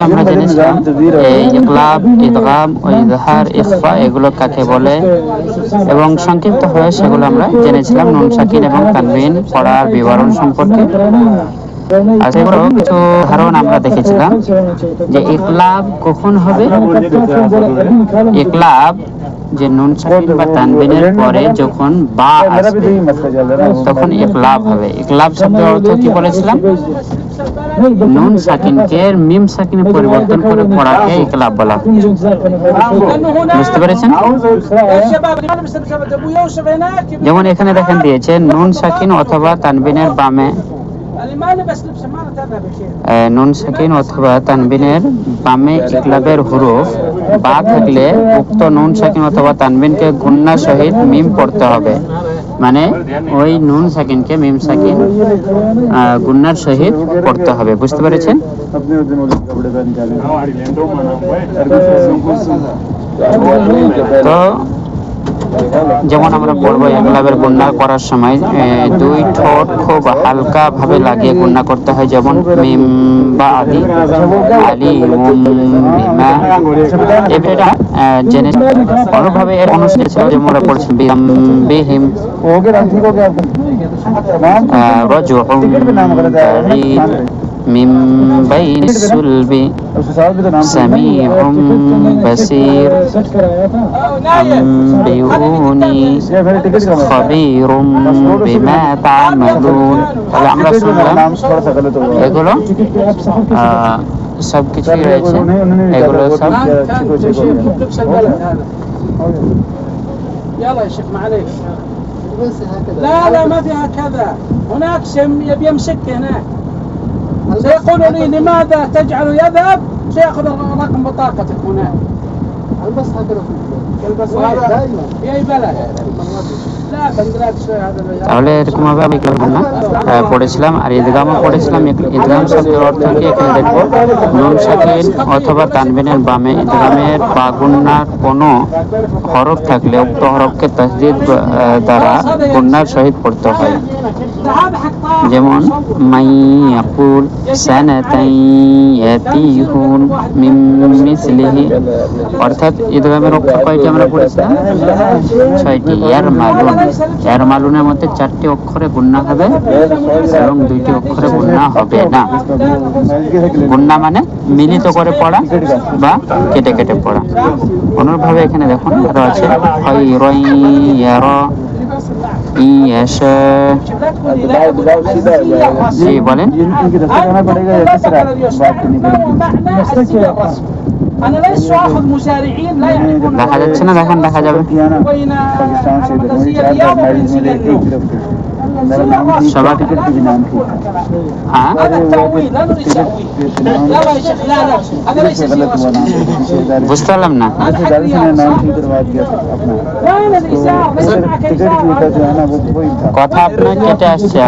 আমরা জেনেছিলাম এই ইদগাম ও ইজহার ইখফা এগুলো কাকে বলে এবং সংক্ষিপ্ত হয়ে সেগুলো আমরা জেনেছিলাম নুন সাকিন এবং তানবিন পড়ার বিবরণ সম্পর্কে আর সেগুলো কিছু ধারণ আমরা দেখেছিলাম যে ইকলাব কখন হবে ইকলাব যে নুন সাকিন বা তানবিনের পরে যখন বা আসবে তখন ইকলাব হবে ইকলাব শব্দের অর্থ কি বলেছিলাম নুন সাকিনকে মিম সাকিনে পরিবর্তন করে পড়াকে ইকলাব বলা বুঝতে পেরেছেন? যেমন এখানে দেখেন দিয়েছে, নুন সাকিন অথবা তানবিনের বামে নুন সাকিন অথবা তানবিনের বামে ইকলাবের হুরুফ, বা থাকলে উক্ত নুন সাকিন অথবা তানবিনকে গুন্না সহিত মিম পড়তে হবে। মানে ওই নুন সাকিনকে মিম সাকিন গুন্নার সহিত পড়তে হবে বুঝতে পেরেছেন? তো যেমন আমরা পড়ব একলাবের গুন্না করার সময় দুই ঠোঁট খুব হালকা ভাবে লাগিয়ে গুন্না করতে হয়, যেমন মিম বা আদি, আলি এটা জেনে অনুভাবে এর অনুষ্ঠিত ছিল যেমন আমরা পড়ছি, বিহিম من بين السلب. سميع بصير. أنبئوني خبير بما تعملون. তাহলে আমরা শুনলাম এগুলো সব يقولوا آه، রয়েছে يقولوا سب؟ يلا يا شيخ معليش. لا لا ما في هكذا هناك شم يبي يمسك هناك. سيقول لي لماذا تجعل يذهب سيأخذ رقم بطاقتك هناك. البس هكذا البس هذا في أي بلد؟ তাহলে এরকম ভাবে আমি না পড়েছিলাম, আর ঈদগাম পড়েছিলাম ঈদগাম শব্দের অর্থ কি? এখানে দেখব, নুন সাকিন অথবা তানবিনের বামে ঈদগামের বাগুন্নার কোনো হরফ থাকলে উক্ত হরফকে তসদিদ দ্বারা গুন্নার সহিত পড়তে হয়। যেমন, মাই আপুল অর্থাৎ ঈদগামের অক্ষর কয়টি আমরা পড়েছিলাম? ছয়টি। ইয়ার মাগুন এর মালুনের মধ্যে চারটি অক্ষরে বন্যা হবে এবং দুইটি অক্ষরে বন্যা হবে না। বন্যা মানে মিলিত করে পড়া বা কেটে কেটে পড়া। অনুরূপভাবে এখানে দেখুন, আরও আছে বলেন। দেখা যাচ্ছে না দেখেন দেখা যাবে। সবার হ্যাঁ? বুঝতে পারলাম না। কথা আপনার কেটে আসছে।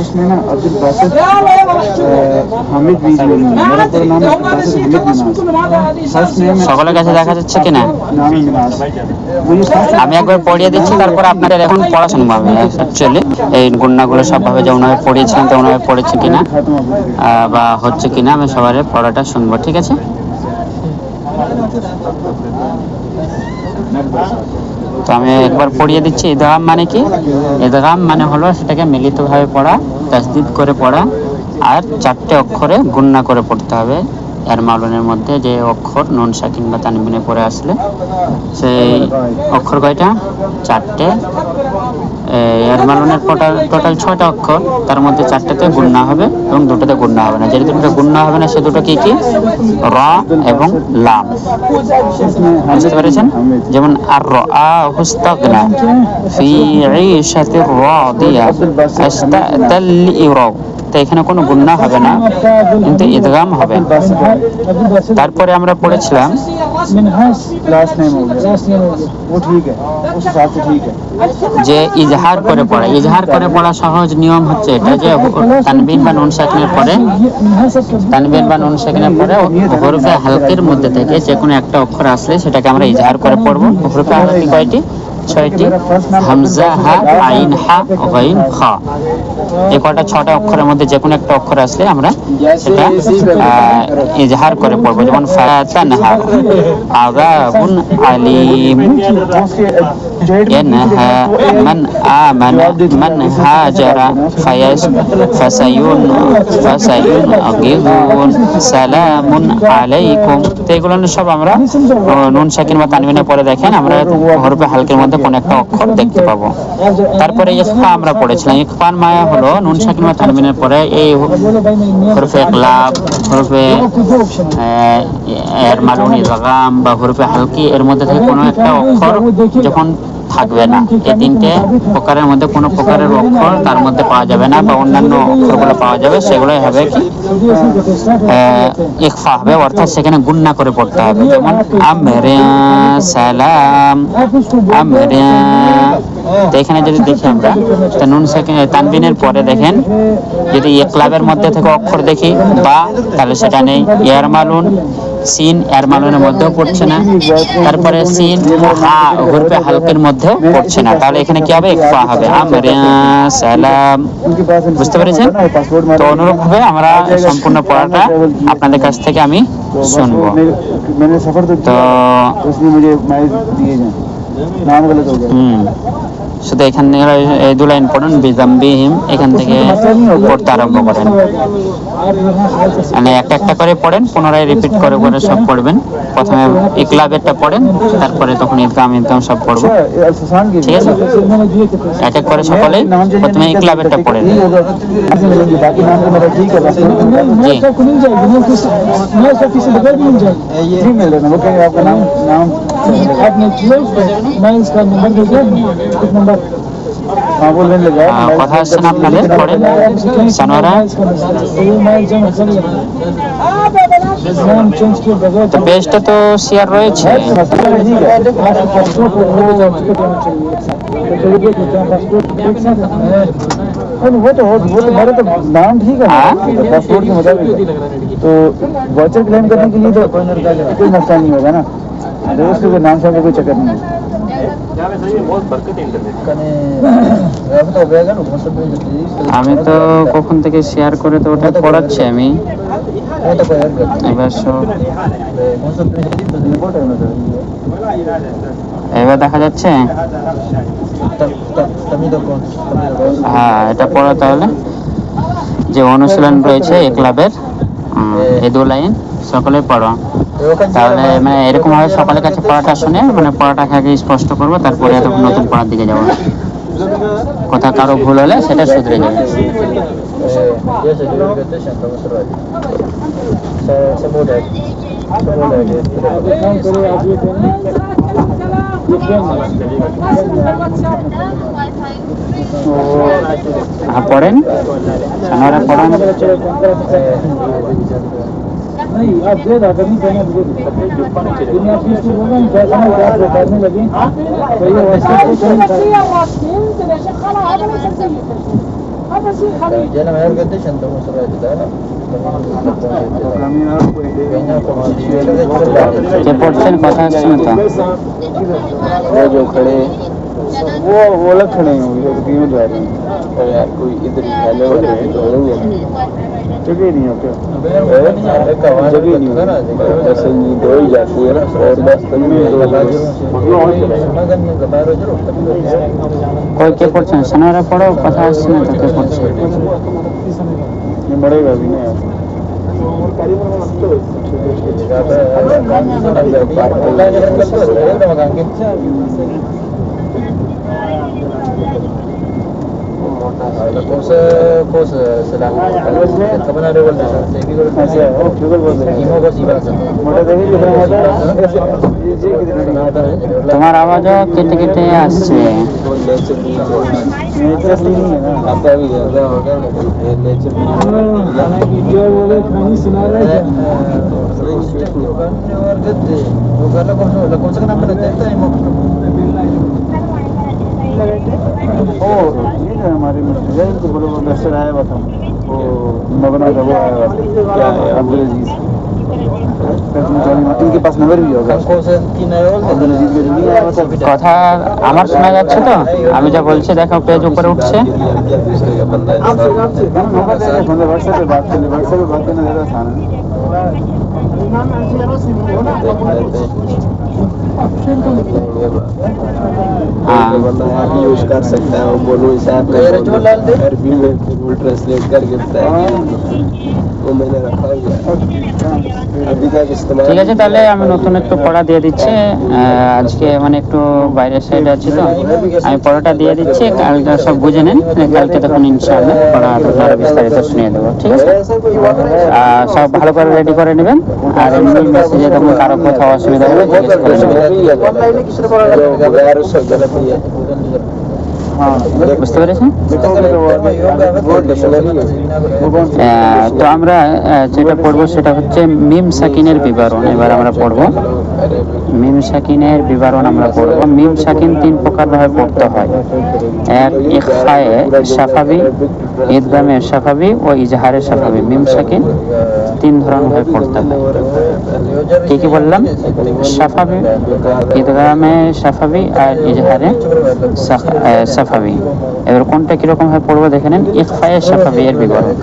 उसमें ना अब्दुल बासत হামিদ বিজলি মেরা পুরো নাম বাসিত হামিদ মিনাজ সকলের কাছে দেখা যাচ্ছে কি না আমি একবার পড়িয়ে দিচ্ছি তারপর আপনাদের এখন পড়া শুনব অ্যাকচুয়ালি এই গুন্নাগুলো সবভাবে যেমনভাবে পড়িয়েছিলাম তেমনভাবে পড়েছে কিনা বা হচ্ছে কিনা আমি সবার পড়াটা শুনব ঠিক আছে? আমি একবার পড়িয়ে দিচ্ছি। ইদগাম মানে কি? ইদগাম মানে হলো সেটাকে মিলিতভাবে পড়া তাসদিদ করে পড়া, আর চারটে অক্ষরে গুন্না করে পড়তে হবে। এর মালনের মধ্যে যে অক্ষর, নুন, সাকিন বা তানবিনে পড়ে আসলে, সেই অক্ষর কয়টা? চারটে। এর টোটাল টোটাল ছয়টা অক্ষর তার মধ্যে চারটাতে গুণনা হবে এবং দুটোতে গুণনা হবে না। যে দুটো গুণনা হবে না সে দুটো কি কি? র এবং লাম। বুঝতে পেরেছেন? যেমন আর র আ হুস্তাগনা ফি ঈশাতি রাদিয়া আস্তাতাল্লি ইরাউ তো এখানে কোনো গুণনা হবে না কিন্তু ইদগাম হবে। তারপরে আমরা পড়েছিলাম যে ইজহা ইজহার করে পড়া। ইজহার করে পড়া সহজ নিয়ম হচ্ছে এটা যে তানবিন বা নুন সাকিনের পরে তানবিন বা নুন সাকিনের পরে হরফে হালকের মধ্যে থেকে যে কোনো একটা অক্ষর আসলে সেটাকে আমরা ইজহার করে পড়ব। হরফে হালকি কয়টি? ছয়টি। হামজা, হা, আইন, হা, গাইন, খা। এই কটা ছটা অক্ষরের মধ্যে যে কোনো একটা অক্ষর আসলে আমরা সেটা ইজহার করে পড়ব। যেমন ফাতানহা, আযাবুন আলিম। ينهى من তো এগুলো সব আমরা নুন সাকিন বা তানবিনে পরে দেখেন। আমরা হরফে হালকের মধ্যে কোনো একটা অক্ষর দেখতে পাবো। তারপরে ইকফা আমরা পড়েছিলাম ইকফার মায়া হলো নুন সাকিন বা তানবিনের পরে এই হরফে ক্লাব, হরফে এর মালুনি রাগাম বা হরফে হালকি এর মধ্যে থেকে কোনো একটা অক্ষর যখন থাকবে না। এই তিনটে প্রকারের মধ্যে কোনো প্রকারের অক্ষর তার মধ্যে পাওয়া যাবে না বা অন্যান্য অক্ষরগুলো পাওয়া যাবে, সেগুলোই হবে কি ইকফা হবে, অর্থাৎ সেখানে গুন্না করে পড়তে হবে। যেমন, আমরিয়া সালাম, আমরিয়া। এখানে যদি দেখি আমরা, তো নুন তানবিনের পরে দেখেন, যদি একলাবের মধ্যে থেকে অক্ষর দেখি, বা, তাহলে সেটা নেই। ইয়ার মালুন সিন এর মালনের মধ্যেও পড়ছে না। তারপরে সিন হরফে হালকের মধ্যেও পড়ছে না। তাহলে এখানে কি হবে? ইকফা হবে। সালাম। বুঝতে পেরেছেন? তো অনুরূপ হবে আমরা সম্পূর্ণ পড়াটা আপনাদের কাছ থেকে আমি শুনব। তো শুধু এখান থেকে এই দু লাইন পড়ুন বিজাম্বিহিম এখান থেকে পড়তে আরম্ভ করেন। মানে একটা একটা করে পড়েন পুনরায় রিপিট করে করে সব পড়বেন। প্রথমে ইকলাবেরটা পড়েন তারপরে তখন ইদগাম ইদগাম সব পড়ব। ঠিক আছে? এক এক করে সকলে প্রথমে ইকলাবেরটা পড়েন। জি। आपने मैं इसका नंबर दे दिया एक नंबर तो बेस्ट तो शेयर रहे छे वो तो वो तो हमारे तो नाम ठीक है पासपोर्ट के मुताबिक तो वाचर क्लेम करने के लिए तो कोई नुकसान नहीं होगा ना। तो उसके कोई नाम से कोई चक्कर नहीं है আমি তো কখন থেকে শেয়ার করে তো ওটা পড়াচ্ছি আমি এবার সব এবার দেখা যাচ্ছে হ্যাঁ এটা পড়া তাহলে যে অনুশীলন রয়েছে এই ক্লাবের এই দু লাইন সকলে পড়ো। তাহলে মানে এরকম ভাবে সকালের কাছে পড়াটা শুনে মানে পড়াটাকে আগে স্পষ্ট করব, তারপরে নতুন পড়ার দিকে যাব। কোথাও কারও ভুল হলে সেটা শুধরে যাবে। পড়েন? পড়ান? नहीं आप दे रहा अगर नहीं देना मुझे लेकिन आप बीस को बोलें जैसा मैं बात बताने लगे तो ये वैसे तो جناب هر قد ايش انت مصر جدانا ये पोर्शन पता नहीं था? वो जो खड़े वो वो अलग खड़े होंगे तीन में जा रहे हैं। और यार कोई इधर ही फैले हुए जगह नहीं हो क्या? जगह नहीं ऐसे नहीं दो ही जाती है ना और बस तभी कोई के पड़ से सनारा पड़ो पचास में तो के पड़ से ये बढ़ेगा भी नहीं यार कार्यक्रम केवल बोल रहे हैं मोटा देखिए कितना मोटा है ये ये कितना मोटा है তোমার আওয়াজও কেটে কেটে আসছে नेचर नहीं है ना आपका भी ज्यादा होगा नेचर वीडियो बोले कहानी सुना रहे थे ओ ये जो हमारे मिस्टर है इनको बोलो वो मिस्टर आया हुआ था वो मगना का वो आया हुआ था क्या है अब्दुल अजीज इनके पास नंबर भी होगा अब्दुल अजीज के नहीं आया मतलब কথা আমার শোনা যাচ্ছে তো আমি যা বলছি দেখো পেজ উপরে উঠছে नंबर यूज कर अरबी में गूगल ट्रांसलेट करके बताया वो मैंने रखा हुआ ঠিক আছে তাহলে আমি নতুন একটু পড়া দিয়ে দিচ্ছি আজকে মানে একটু বাইরের সাইড আছি তো আমি পড়াটা দিয়ে দিচ্ছি কালকে সব বুঝে নেন কালকে তখন ইনশাআল্লাহ পড়া আরও বিস্তারিত শুনিয়ে দেবো ঠিক আছে সব ভালো করে রেডি করে নেবেন আর এমনি মেসেজে তখন কারও কোথাও অসুবিধা হলে বুঝতে তো আমরা যেটা পড়ব সেটা হচ্ছে মিম সাকিনের বিবরণ, এবার আমরা পড়ব। মিম সাকিনের বিবরণ আমরা পড়ব। মিম সাকিন তিন প্রকারভাবে পড়তে হয়। এক ইখায়ে সাফাবি ইদগামে সাফাবি ও ইজহারে সাফাবি। মিম সাকিন তিন ধরনের পড়তে হয় কি কি বললাম? সাফাবি ঈদগামে সাফাবি আর ইজহারে সাফাবি। এবার কোনটা কীরকম ভাবে পড়ব দেখে নেন। ইকফায়ে সাফাবি এর বিবরণ।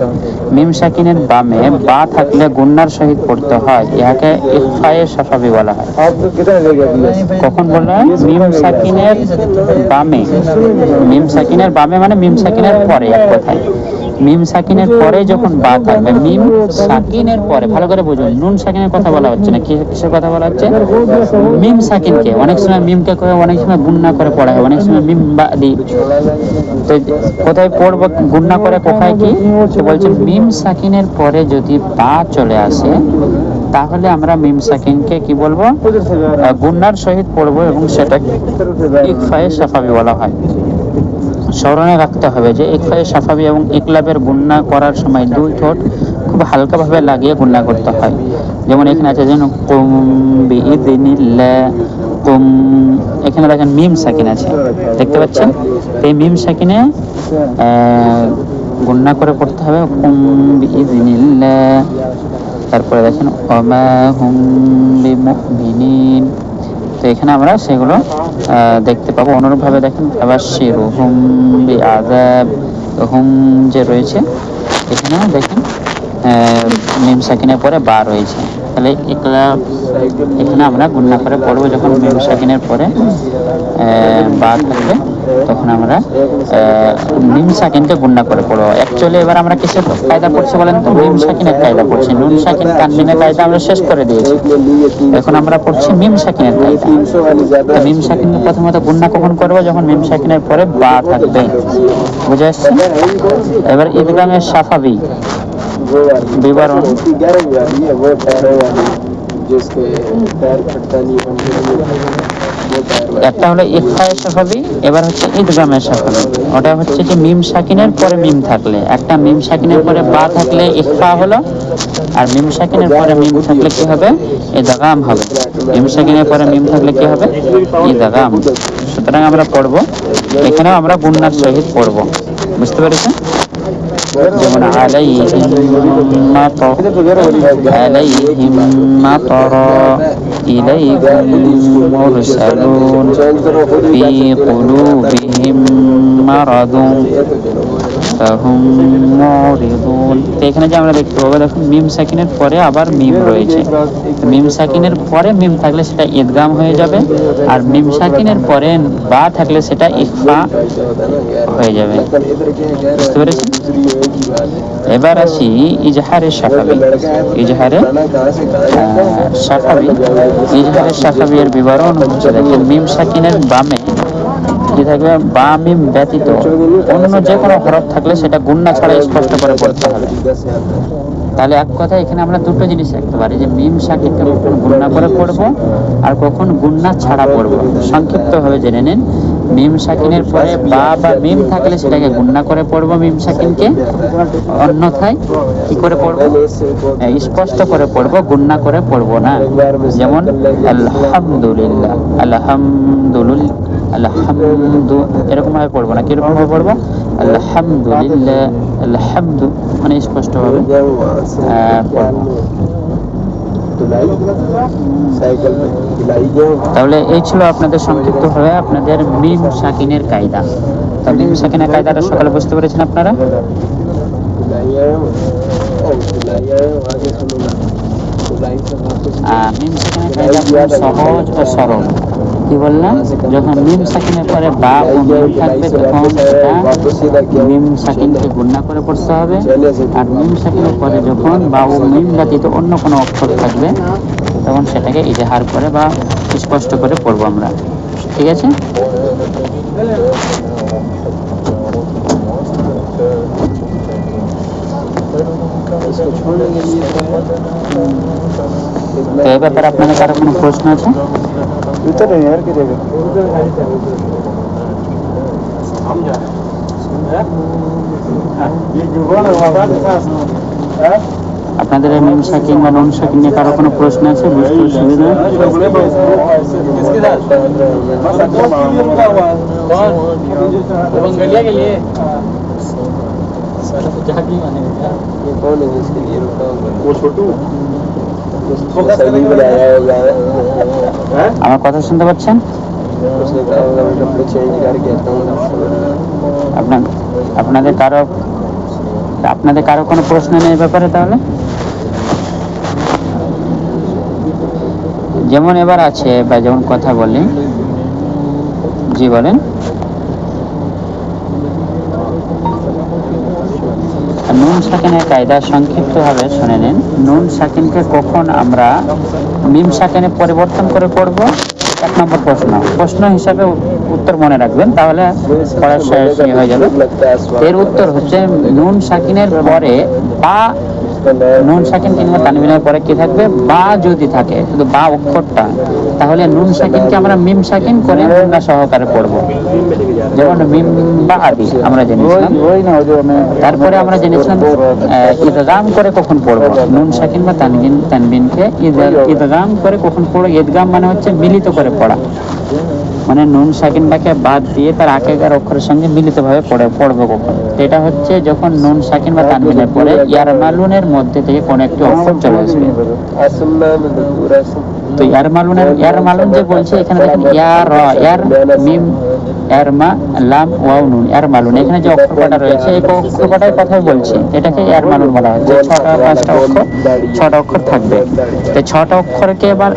মিম সাকিনের বামে বা থাকলে গুন্নার সহিত পড়তে হয়, ইহাকে ইকফায়ে সাফাবি বলা হয়। কখন বলা হয়? মিম সাকিনের বামে। মিম সাকিনের বামে মানে মিম সাকিনের পরে এক কথায়। মিম সাকিনের পরে যখন বা থাকবে মিম সাকিনের পরে ভালো করে বুঝুন নুন সাকিনের কথা বলা হচ্ছে না কিসের কথা বলা হচ্ছে? মিম সাকিনকে অনেক সময় মিমকে করে অনেক সময় গুন্না করে পড়া হয় অনেক সময় মিম বা দি তো কোথায় পড়ব গুন্না করে কোথায় কি? সে বলছে মিম সাকিনের পরে যদি বা চলে আসে তাহলে আমরা মিম সাকিনকে কি বলব? গুন্নার সহিত পড়ব এবং সেটাকে ইকফায়ে সাফাবি বলা হয়। স্মরণে রাখতে হবে যে ইকফায়ে সাফাবি এবং ইকলাবের গুন্না করার সময় দুই ঠোঁট খুব হালকাভাবে লাগিয়ে গুন্না করতে হয়। যেমন এখানে আছে যেন কুম কুম এখানে দেখেন মিম সাকিন আছে। দেখতে পাচ্ছেন? এই মিম সাকিনে গুন্না করে পড়তে হবে কুম তারপরে দেখেন, ওমা হুম বিমুমিনিন। তো এখানে আমরা সেগুলো দেখতে পাবো। অনুরূপভাবে দেখেন আবার শিরু হুম বি আজাব হুম যে রয়েছে। এখানে দেখেন মিম সাকিনের পরে বা রয়েছে। তাহলে এগুলা এখানে আমরা গুন্না করে পড়ব যখন মেম সাকিনের পরে বা থাকবে, তখন আমরা মিম সাকিনকে গুন্না করে পড়ব। অ্যাকচুয়ালি এবার আমরা কিসের কায়দা পড়ছি বলেন তো? নিম সাকিনের কায়দা পড়ছি। নুন সাকিন কানবিনের কায়দা আমরা শেষ করে দিয়েছি। এখন আমরা পড়ছি মিম সাকিনের কায়দা। মিম সাকিনকে প্রথমত গুন্না কখন করব? যখন মিম সাকিনের পরে বা থাকবে। বুঝে আসছে এবার ঈদগামের সাফাবি। विवरण। उसकी ग्यारह वाली है वो पैरों वाली जिसके पैर फटता नहीं बनते वो पैर वाली একটা হলো ইকফায়ে সাফাবি এবার হচ্ছে ঈদগামের সাফাবি ওটা হচ্ছে কি মিম সাকিনের পরে মিম থাকলে একটা মিম সাকিনের পরে বা থাকলে ইকফা হলো আর মিম সাকিনের পরে মিম থাকলে কি হবে ইদগাম হবে মিম সাকিনের পরে মিম থাকলে কি হবে ইদগাম সুতরাং আমরা পড়বো এখানেও আমরা গুন্নার সহিত পড়বো বুঝতে পেরেছেন من عليهم مطر عليهم مطرا إليكم مرسلون في قلوبهم مرض. ফাহুম এখানে যে আমরা দেখতে পাবো, দেখুন, মিম সাকিনের পরে আবার মিম রয়েছে। মিম সাকিনের পরে মিম থাকলে সেটা ইদগাম হয়ে যাবে, আর মিম সাকিনের পরে বা থাকলে সেটা ইকফা হয়ে যাবে। বুঝতে পেরেছেন? এবার আসি ইজহারে শাখাবি। ইজহারে শাখাবি। ইজহারে শাখাবি এর বিবরণ হচ্ছে, দেখেন, মিম সাকিনের বামে কি থাকবে বা মিম ব্যতীত অন্য যে কোনো হরফ থাকলে সেটা গুন্না ছাড়া স্পষ্ট করে পড়তে হবে। তাহলে এক কথা এখানে আমরা দুটো জিনিস রাখতে পারি, যে মিম সাকিনকে কখন গুন্না করে পড়ব আর কখন গুন্না ছাড়া পড়ব। সংক্ষিপ্ত ভাবে জেনে নিন, মিম সাকিনের পরে বা বা মিম থাকলে সেটাকে গুন্না করে পড়ব মিম সাকিনকে অন্যথায় কি করে পড়ব? স্পষ্ট করে পড়ব, গুন্না করে পড়ব না। যেমন, আলহামদুলিল্লাহ আলহামদুলিল্লাহ। আলহামদু এরকমভাবে পড়ব না, কীরকম ভাবে পড়ব? আলহামদুলিল্লাহ, আলহামদু মানে স্পষ্ট ভাবে তাহলে এই ছিল আপনাদের সংক্ষিপ্ত হয়ে আপনাদের মিম সাকিনের কায়দা। তা মিম সাকিনের কায়দাটা সকালে বুঝতে পেরেছেন আপনারা? মিম সাকিনের কায়দা সহজ ও সরল। কি বললাম যখন মিম সাকিনের পরে বা ও থাকবে, তখন সেটা মিম সাকিনকে গুণা করে পড়তে হবে। আর মিম সাকিনের পরে যখন বা ও মিম ব্যতীত অন্য কোনো অক্ষর থাকবে, তখন সেটাকে ইজাহার করে বা স্পষ্ট করে পড়ব আমরা। ঠিক আছে? তো এ ব্যাপারে আপনাদের কারও কোনো প্রশ্ন আছে? उतर रहे हैं यार की जगह ये जुबान है वहाँ हाँ? আপনাদের এই মিম সাকিন বা নুন সাকিন নিয়ে কারো কোনো প্রশ্ন আছে বুঝতে অসুবিধা किसके साथ बस अच्छा मामला रुका हुआ है कौन बंगलिया के लिए ये कौन है जिसके लिए रुका हुआ वो छोटू আমার কথা শুনতে পাচ্ছেন? আপনাদের কারও আপনাদের কারও কোনো প্রশ্ন নেই ব্যাপারে তাহলে? যেমন এবার আছে, বা যেমন কথা বলি, জি বলেন। আচ্ছা, নুন সাকিনের কায়দা সংক্ষিপ্তভাবে শুনে নিন। নুন সাকিনকে কখন আমরা মিম সাকিনে পরিবর্তন করে করব এক নম্বর প্রশ্ন। প্রশ্ন হিসাবে উত্তর মনে রাখবেন, তাহলে পড়ার ইয়ে হয়ে যাবে। এর উত্তর হচ্ছে নুন সাকিনের পরে বা নুন সাকিন কিংবা তানবিনের পরে কি থাকবে? বা যদি থাকে, শুধু বা অক্ষরটা, তাহলে নুন সাকিনকে আমরা মিম সাকিন করে না সহকারে পড়ব। যেমন মিম বা আদি আমরা জেনেছিলাম। তারপরে আমরা জেনেছিলাম ঈদগাম করে কখন পড়ব? নুন সাকিন বা তানবিন তানবিনকে ঈদগাম করে কখন পড়ব? ঈদগাম মানে হচ্ছে মিলিত করে পড়া। মানে নুন সাকিনটাকে বাদ দিয়ে তার আগেকার অক্ষরের সঙ্গে মিলিতভাবে পড়ে পড়বে কখন? এটা হচ্ছে যখন নুন সাকিন বা তানবিনের পরে ইয়ারমালুনের মধ্যে থেকে কোন একটি অক্ষর চলে আসবে তো ইয়ারমালুনের ইয়ারমালুন যে বলছে এখানে দেখেন ইয়ার ইয়ার মিম লাম ওয়াও নুন এখানে যে অক্ষরটা রয়েছে এই কথা বলছি। এটাকে এরমালুন বলা হচ্ছে। ছটা পাঁচটা অক্ষর ছটা অক্ষর থাকবে। তো ছটা অক্ষরকে এবার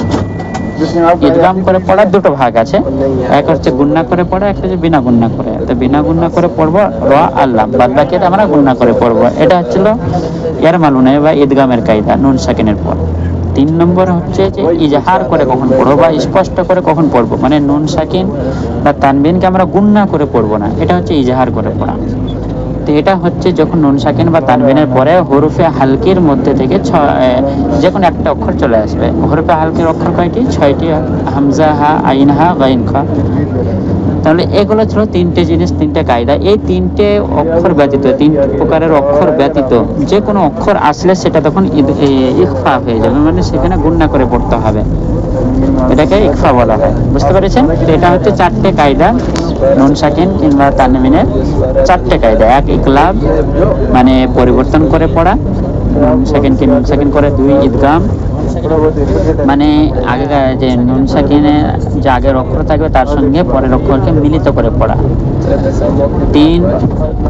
ইদগাম করে পড়ার দুটো ভাগ আছে। এক হচ্ছে গুন্না করে পড়া একটা হচ্ছে বিনা গুন্না করে। তো বিনা গুন্না করে পড়ব, র আল্লাহ বাদ বাকি আমরা গুন্না করে পড়ব। এটা হচ্ছিল ইয়ার মালুনে বা ঈদগামের কায়দা, নুন সাকিনের পর। তিন নম্বর হচ্ছে যে ইজাহার করে কখন পড়ব বা স্পষ্ট করে কখন পড়ব। মানে নুন সাকিন বা তানবিনকে আমরা গুন্না করে পড়ব না। এটা হচ্ছে ইজাহার করে পড়া। তো এটা হচ্ছে যখন নুন সাকিন বা তানবিনের পরে হরফে হালকির মধ্যে থেকে ছ যে কোনো একটা অক্ষর চলে আসবে, হরুফে হালকির অক্ষর কয়টি? ছয়টি, হামজা, হা, আইন, হা, গাইন, খা। তাহলে এগুলো ছিল তিনটে জিনিস, তিনটে কায়দা। এই তিনটে অক্ষর ব্যতীত তিন প্রকারের অক্ষর ব্যতীত, যে কোনো অক্ষর আসলে সেটা তখন ইখফা হয়ে যাবে মানে সেখানে গুন্না করে পড়তে হবে। এটাকে ইকফা বলা হয়। বুঝতে পেরেছেন? এটা হচ্ছে চারটে কায়দা, নুন সাকিন কিংবা তানমিনের চারটে কায়দা। এক ইকলাব মানে পরিবর্তন করে পড়া, নুন সাকিন কি নুন সাকিন করে দুই ঈদগাম। মানে আগে যে নুন সাকিনে যে আগের অক্ষর থাকবে, তার সঙ্গে পরের অক্ষরকে মিলিত করে পড়া। তিন,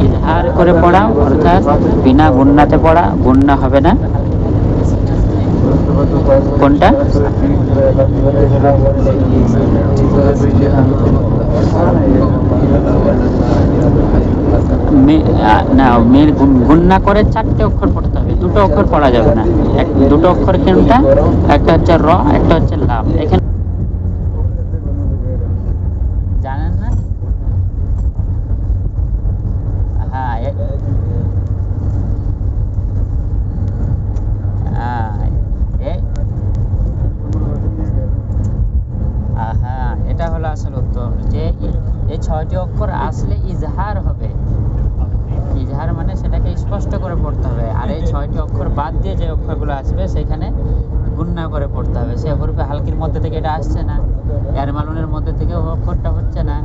ইজহার করে পড়া, অর্থাৎ বিনা গুন্নাতে পড়া, গুন্না হবে না। কোনটা? না, মেয়ের গুন্না করে চারটে অক্ষর পড়তে হবে, দুটো অক্ষর পড়া যাবে না। দুটো অক্ষর কোনটা? একটা হচ্ছে র, একটা হচ্ছে লাভ এখানে জানেন না হ্যাঁ এ- হ্যাঁ, এ- আহা, এটা হলো আসল উত্তর যে ই- এই ছয়টি অক্ষর আসলে ইজহার হবে ইজহার মানে সেটাকে স্পষ্ট করে পড়তে হবে আর এই ছয়টি অক্ষর বাদ দিয়ে যে অক্ষরগুলো আসবে সেখানে গুন্না করে পড়তে হবে সে হরফে হালকির মধ্যে থেকে এটা আসছে না এর মধ্যে থেকে অক্ষরটা হচ্ছে না।